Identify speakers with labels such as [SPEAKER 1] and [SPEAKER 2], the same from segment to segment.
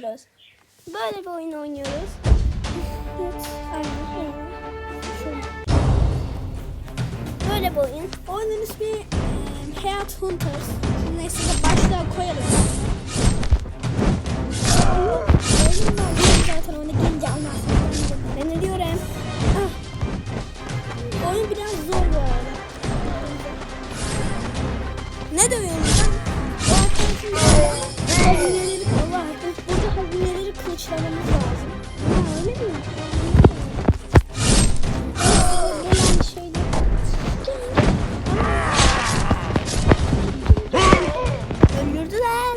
[SPEAKER 1] oynuyoruz. Böyle bir oyun oynuyoruz. Evet, aynen. Şöyle. Böyle bir oyun.
[SPEAKER 2] Oyunun ismi e, Hayat Hunters. Neyse başlığa koyarım.
[SPEAKER 1] Öldürdüler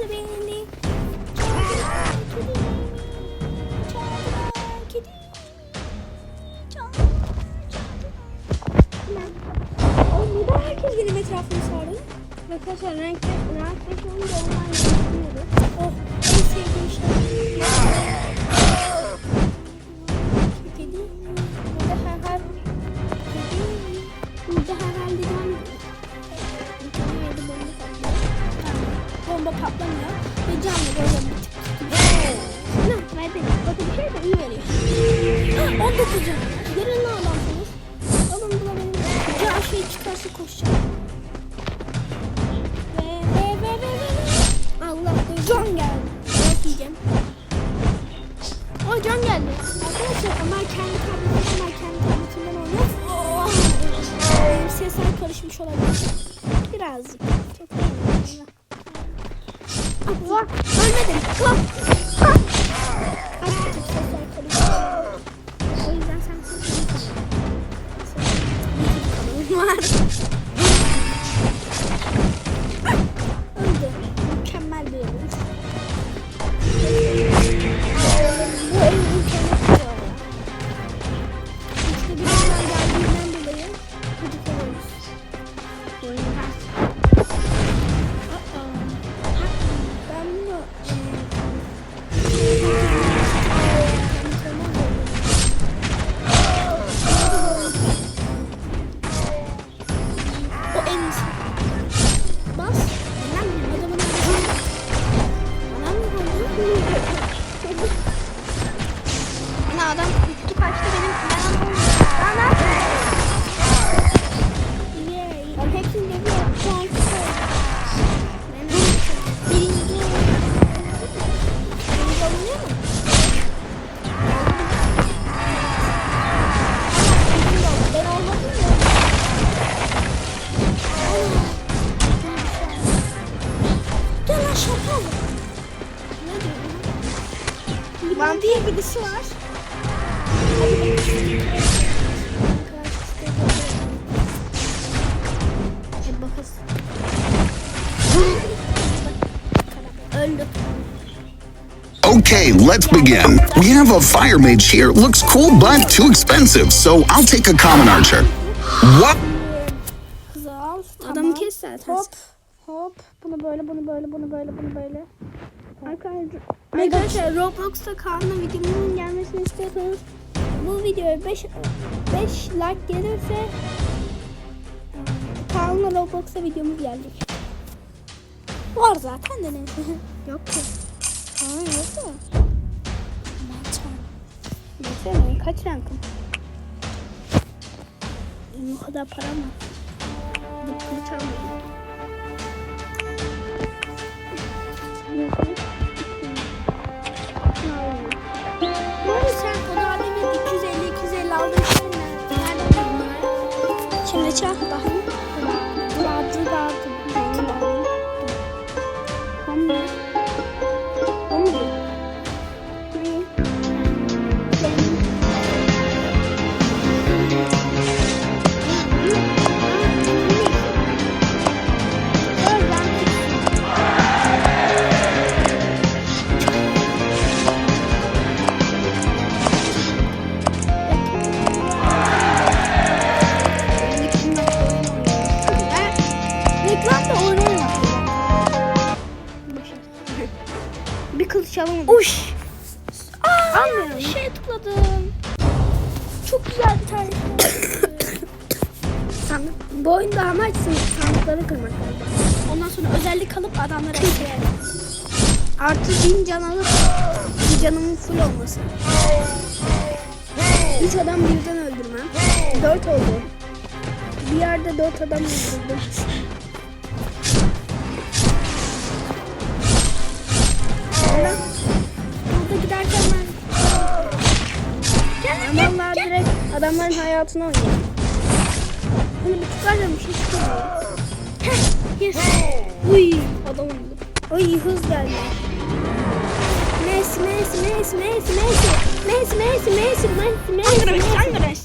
[SPEAKER 1] beni.
[SPEAKER 2] Neden herkes benim etrafımı sardı?
[SPEAKER 1] Arkadaşlar renkli, renkli şu anda online yapıyoruz.
[SPEAKER 2] Oh, en sevdiğim şey. Ah, 19 can. Yarın ne adamsınız? Alın buna benim. Can şey çıkarsa koşacağım. Ve ve ve ve ve. Allah can geldi. Evet diyeceğim.
[SPEAKER 1] O can geldi.
[SPEAKER 2] Arkadaşlar Ömer kendi tabletimden Ömer kendi tabletimden oynuyor. Oh! Benim sesler karışmış olabilir. Birazcık. Çok değil.
[SPEAKER 1] Allah ölmedim. Kalk.
[SPEAKER 2] Azıcık 上次 diyorsun? Vampir birisi var.
[SPEAKER 1] Bakız. Öldü.
[SPEAKER 3] Okay, let's begin. We have a fire mage here. Looks cool, but too expensive, so I'll take a common archer. What?
[SPEAKER 2] Kızı al.
[SPEAKER 1] Adamı kes zaten.
[SPEAKER 2] Hop. Hop. Bunu böyle, bunu böyle, bunu böyle, bunu böyle. Arkadaşlar,
[SPEAKER 1] Roblox'ta Kaan'la videomun gelmesini istiyorsanız
[SPEAKER 2] bu videoya 5 5 like gelirse Kaan'la Roblox'a videomuz gelecek. Var zaten de neyse.
[SPEAKER 1] yok ki.
[SPEAKER 2] Kaan yok.
[SPEAKER 1] Neyse ben kaç rankım?
[SPEAKER 2] O kadar param var.
[SPEAKER 1] Gidip kılıç almayayım.
[SPEAKER 2] Sen de.
[SPEAKER 1] Bir kılıç alamadım.
[SPEAKER 2] Uş. Aa,
[SPEAKER 1] Almıyorum.
[SPEAKER 2] şey tıkladım. Çok güzel bir tane.
[SPEAKER 1] Sandık. Bu oyunda amaç sandıkları kırmak.
[SPEAKER 2] Ondan sonra özellik alıp adamlara ekleyelim.
[SPEAKER 1] Artı bin can alıp
[SPEAKER 2] canımın full olması. Üç adam birden öldürmem. Dört oldu. Bir yerde dört adam öldürdüm. Sonra burada giderken ben Vallahi direkt adamların hayatını oynuyorum. Bunu bir tutarlamış hiç yes. Uy adam öldü. Uy hız geldi. Messi, Messi, Messi, Messi, Messi, Messi, Messi, Messi, Messi, Messi, Messi,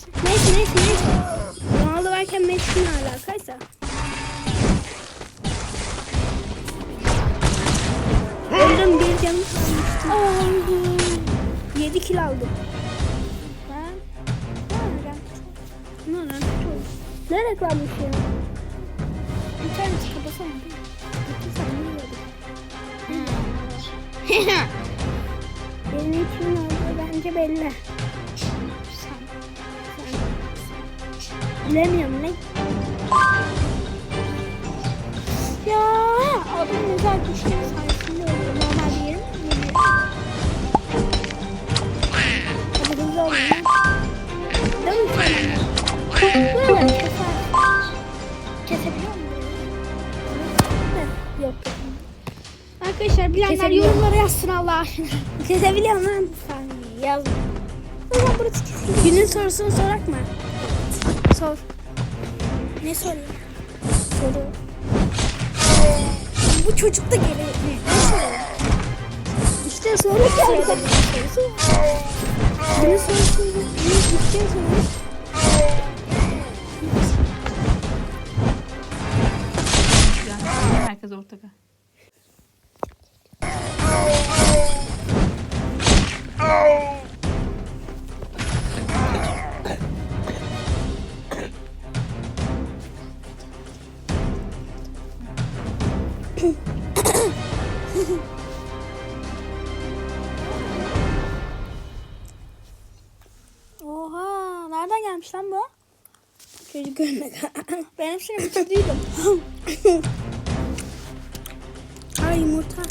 [SPEAKER 2] 7 kilo aldım. Ben... Ne reklam? Ne reklam ya? İnterneti kapasana. Kapasana. Benim için olduğu bence belli. Bilemiyorum ne? Ya adım güzel düştü şey. sanki. Muyum? Heh, Yok. Arkadaşlar bilenler yorumlara yazsın Allah aşkına. Kesebiliyor musun? Saniye yaz. O zaman burası kesildi. Günün sorusunu sorak mı? Sor. Ne sorayım? Soru. Bu çocuk da geliyor. Ne, sorayım? İşte soru geldi.
[SPEAKER 4] Herkes
[SPEAKER 2] ortaka. Çocuk görmedi. ben hepsini bitirdiydim. Ay yumurta.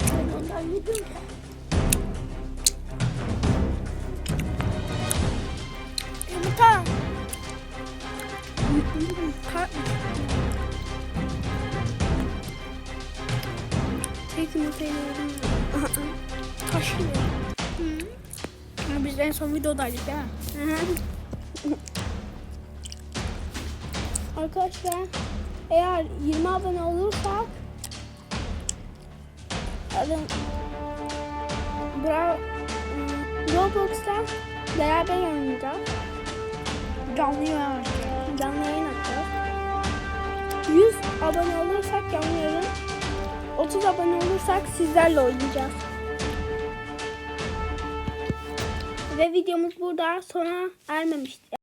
[SPEAKER 2] Ben ondan yedim. Yumurta. Tek yumurtayı yedim. Kaşıyor. Ya biz en son videodaydık değil? Arkadaşlar eğer 20 abone olursak adım Bra Roblox'ta beraber oynayacağız. Canlı yayın. Canlı yayın atacağız. 100 abone olursak canlı yayın. 30 abone olursak sizlerle oynayacağız. Ve videomuz burada sona ermemişti.